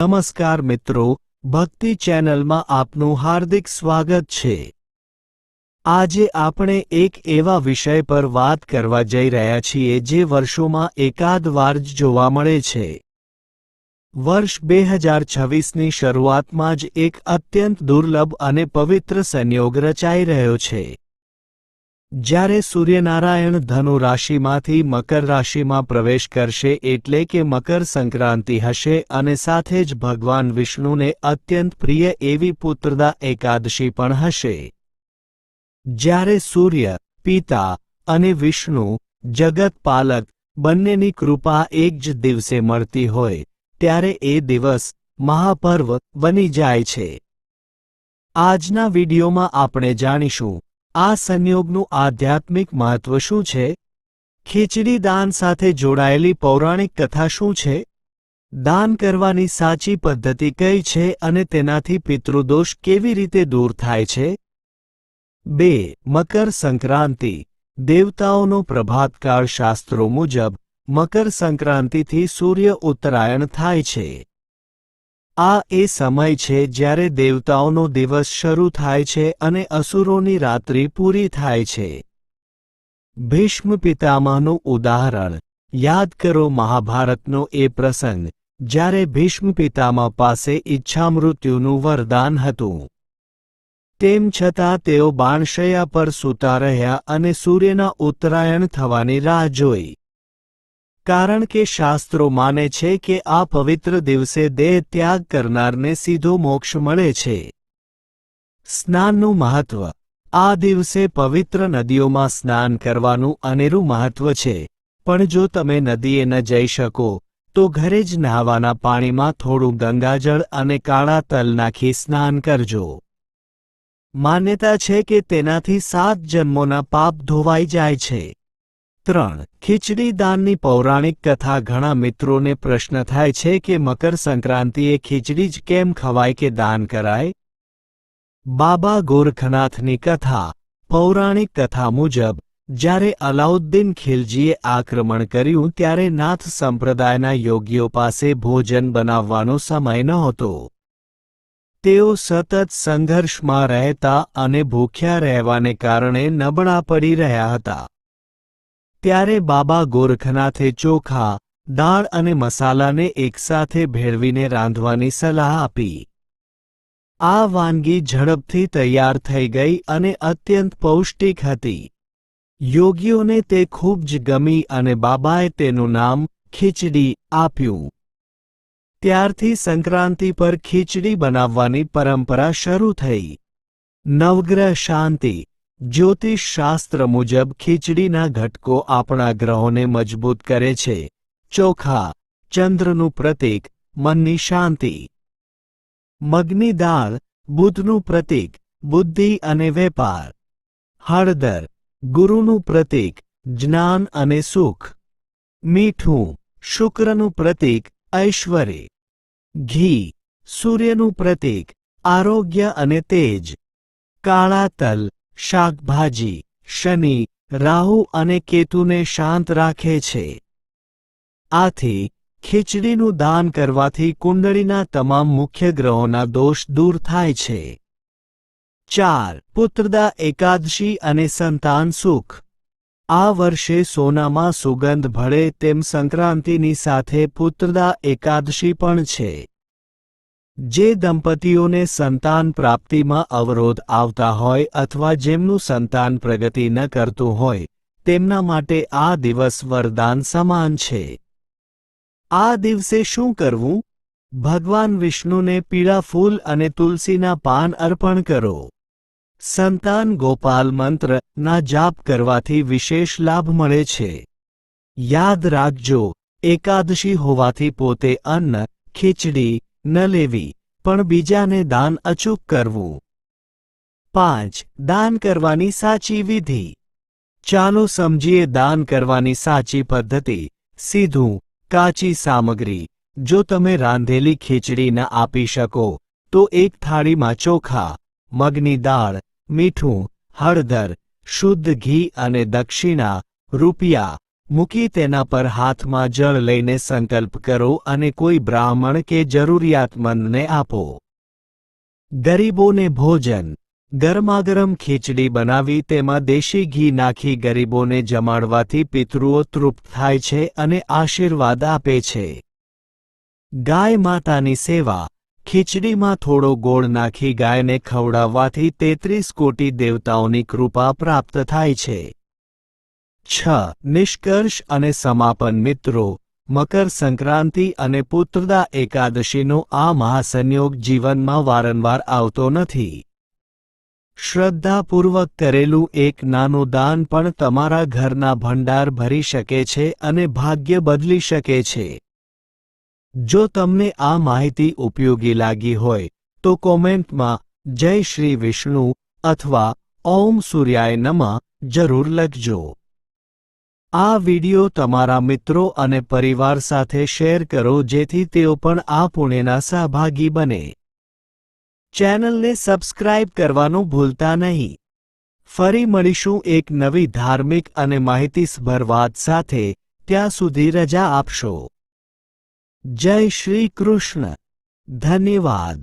નમસ્કાર મિત્રો, ભક્તિ ચેનલમાં આપનું હાર્દિક સ્વાગત છે. આજે આપણે એક એવા વિષય પર વાત કરવા જઈ રહ્યા છીએ જે વર્ષોમાં એકાદ વાર જ જોવા મળે છે. વર્ષ બે હજાર છવ્વીસની શરૂઆતમાં જ એક અત્યંત દુર્લભ અને પવિત્ર સંયોગ રચાઈ રહ્યો છે. જ્યારે સૂર્યનારાયણ ધનુ રાશિમાંથી મકર રાશિમાં પ્રવેશ કરશે એટલે કે મકર સંક્રાંતિ હશે અને સાથે જ ભગવાન વિષ્ણુને અત્યંત પ્રિય એવી પુત્રદા એકાદશી પણ હશે. જ્યારે સૂર્ય, પિતા અને વિષ્ણુ, જગત પાલક બંનેની કૃપા એક જ દિવસે મળતી હોય, ત્યારે એ દિવસ મહાપર્વ બની જાય છે. આજના વિડીયોમાં આપણે જાણીશું આ સંયોગનું આધ્યાત્મિક મહત્વ શું છે? ખીચડી દાન સાથે જોડાયેલી પૌરાણિક કથા શું છે? દાન કરવાની સાચી પદ્ધતિ કઈ છે અને તેનાથી પિતૃદોષ કેવી રીતે દૂર થાય છે? બે, મકર સંક્રાંતિ. દેવતાઓનો પ્રભાતકાળ શાસ્ત્રો મુજબ, મકર સંક્રાંતિથી સૂર્ય ઉત્તરાયણ થાય છે. આ એ સમય છે જ્યારે દેવતાઓનો દિવસ શરૂ થાય છે અને અસુરોની રાત્રિ પૂરી થાય છે. ભીષ્મ પિતામહનું ઉદાહરણ. યાદ કરો મહાભારતનો એ પ્રસંગ. જ્યારે ભીષ્મ પિતામહ પાસે ઈચ્છામૃત્યુનું વરદાન હતું. તેમ છતાં તેઓ બાણશયા પર સૂતા રહ્યા અને સૂર્યના ઉત્તરાયણ થવાની રાહ જોઈ. કારણ કે શાસ્ત્રો માને છે કે આ પવિત્ર દિવસે દેહ ત્યાગ કરનારને સીધો મોક્ષ મળે છે. સ્નાનનું મહત્વ. આ દિવસે પવિત્ર નદીઓમાં સ્નાન કરવાનું અનેરું મહત્વ છે. પણ જો તમે નદીએ ન જઈ શકો, તો ઘરે જ નહાવાના પાણીમાં થોડું ગંગાજળ અને કાળા તલ નાખી સ્નાન કરજો. માન્યતા છે કે તેનાથી સાત જન્મોના પાપ ધોવાઈ જાય છે. ત્રણ, ખીચડી દાનની પૌરાણિક કથા ઘણા મિત્રોને પ્રશ્ન થાય છે કે મકર સંક્રાંતિએ ખીચડી જ કેમ ખવાય કે દાન કરાય? બાબા ગોરખનાથની કથા, પૌરાણિક કથા મુજબ, જ્યારે અલાઉદ્દીન ખિલજીએ આક્રમણ કર્યું ત્યારે નાથ સંપ્રદાયના યોગીઓ પાસે ભોજન બનાવવાનો સમય નહોતો. તેઓ સતત સંઘર્ષમાં રહેતા અને ભૂખ્યા રહેવાને કારણે નબળા પડી રહ્યા હતા. ત્યારે બાબા ગોરખનાથે ચોખા, દાળ અને મસાલાને એકસાથે ભેળવીને રાંધવાની સલાહ આપી. આ વાનગી ઝડપથી તૈયાર થઈ ગઈ અને અત્યંત પૌષ્ટિક હતી. યોગીઓને તે ખૂબ જ ગમી અને બાબાએ તેનું નામ ખીચડી આપ્યું. ત્યારથી સંક્રાંતિ પર ખીચડી બનાવવાની પરંપરા શરૂ થઈ. નવગ્રહ શાંતિ જ્યોતિષ શાસ્ત્ર મુજબ ખીચડીના ઘટકો આપણા ગ્રહોને મજબૂત કરે છે. ચોખા, ચંદ્રનું પ્રતીક, મનની શાંતિ. મગની દાળ, બુધનું પ્રતીક, બુદ્ધિ અને વેપાર. હળદર, ગુરુનું પ્રતીક, જ્ઞાન અને સુખ. મીઠું, શુક્રનું પ્રતીક, ઐશ્વર્ય. ઘી, સૂર્યનું પ્રતીક, આરોગ્ય અને તેજ. કાળા તલ શાકભાજી, શનિ, રાહુ અને કેતુને શાંત રાખે છે. આથી, ખીચડીનું દાન કરવાથી કુંડળીના તમામ મુખ્ય ગ્રહોના દોષ દૂર થાય છે. ચાર, પુત્રદા એકાદશી અને સંતાન સુખ. આ વર્ષે સોનામાં સુગંધ ભળે તેમ સંક્રાંતિની સાથે પુત્રદા એકાદશી પણ છે. જે દંપતીઓને સંતાન પ્રાપ્તિમાં અવરોધ આવતા હોય અથવા જેમનું સંતાન પ્રગતિ ન કરતું હોય, તેમના માટે આ દિવસ વરદાન સમાન છે. આ દિવસે શું કરવું? ભગવાન વિષ્ણુને પીળા ફૂલ અને તુલસીના પાન અર્પણ કરો. સંતાન ગોપાલ મંત્ર ના જાપ કરવાથી વિશેષ લાભ મળે છે. યાદ રાખજો, એકાદશી હોવાથી પોતે અન્ન, ખીચડી ન લેવી, પણ બીજાને દાન અચૂક કરવું. પાંચ, દાન કરવાની સાચી વિધિ. ચાલો સમજીએ દાન કરવાની સાચી પદ્ધતિ. સીધું, કાચી સામગ્રી. જો તમે રાંધેલી ખીચડી ન આપી શકો, તો એક થાળીમાં ચોખા, મગની દાળ, મીઠું, હળદર, શુદ્ધ ઘી અને દક્ષિણા, રૂપિયા મૂકી તેના પર હાથમાં જળ લઈને સંકલ્પ કરો અને કોઈ બ્રાહ્મણ કે જરૂરિયાતમંદને આપો. ગરીબોને ભોજન. ગરમાગરમ ખીચડી બનાવી તેમાં દેશી ઘી નાખી ગરીબોને જમાડવાથી પિતૃઓ તૃપ્ત થાય છે અને આશીર્વાદ આપે છે. ગાય માતાની સેવા. ખીચડીમાં થોડો ગોળ નાખી ગાયને ખવડાવવાથી તેત્રીસ કોટી દેવતાઓની કૃપા પ્રાપ્ત થાય છે. છ. નિષ્કર્ષ અને સમાપન મિત્રો, મકર સંક્રાંતિ અને પુત્રદા એકાદશીનો આ મહાસંયોગ જીવનમાં વારંવાર આવતો નથી. શ્રદ્ધાપૂર્વક કરેલું એક નાનું દાન પણ તમારા ઘરના ભંડાર ભરી શકે છે અને ભાગ્ય બદલી શકે છે. જો તમને આ માહિતી ઉપયોગી લાગી હોય, તો કોમેન્ટમાં, જય શ્રી વિષ્ણુ અથવા ઓમ સૂર્યાય નમઃ જરૂર લખજો. આ વિડિયો તમારા મિત્રો અને પરિવાર સાથે શેર કરો જેથી તેઓ પણ આ પુણ્યના સહભાગી બને. ચેનલને સબસ્ક્રાઇબ કરવાનું ભૂલતા નહીં. ફરી મળીશું એક નવી ધાર્મિક અને માહિતીસભર વાત સાથે. ત્યાં સુધી રજા આપશો. જય શ્રી કૃષ્ણ. ધન્યવાદ.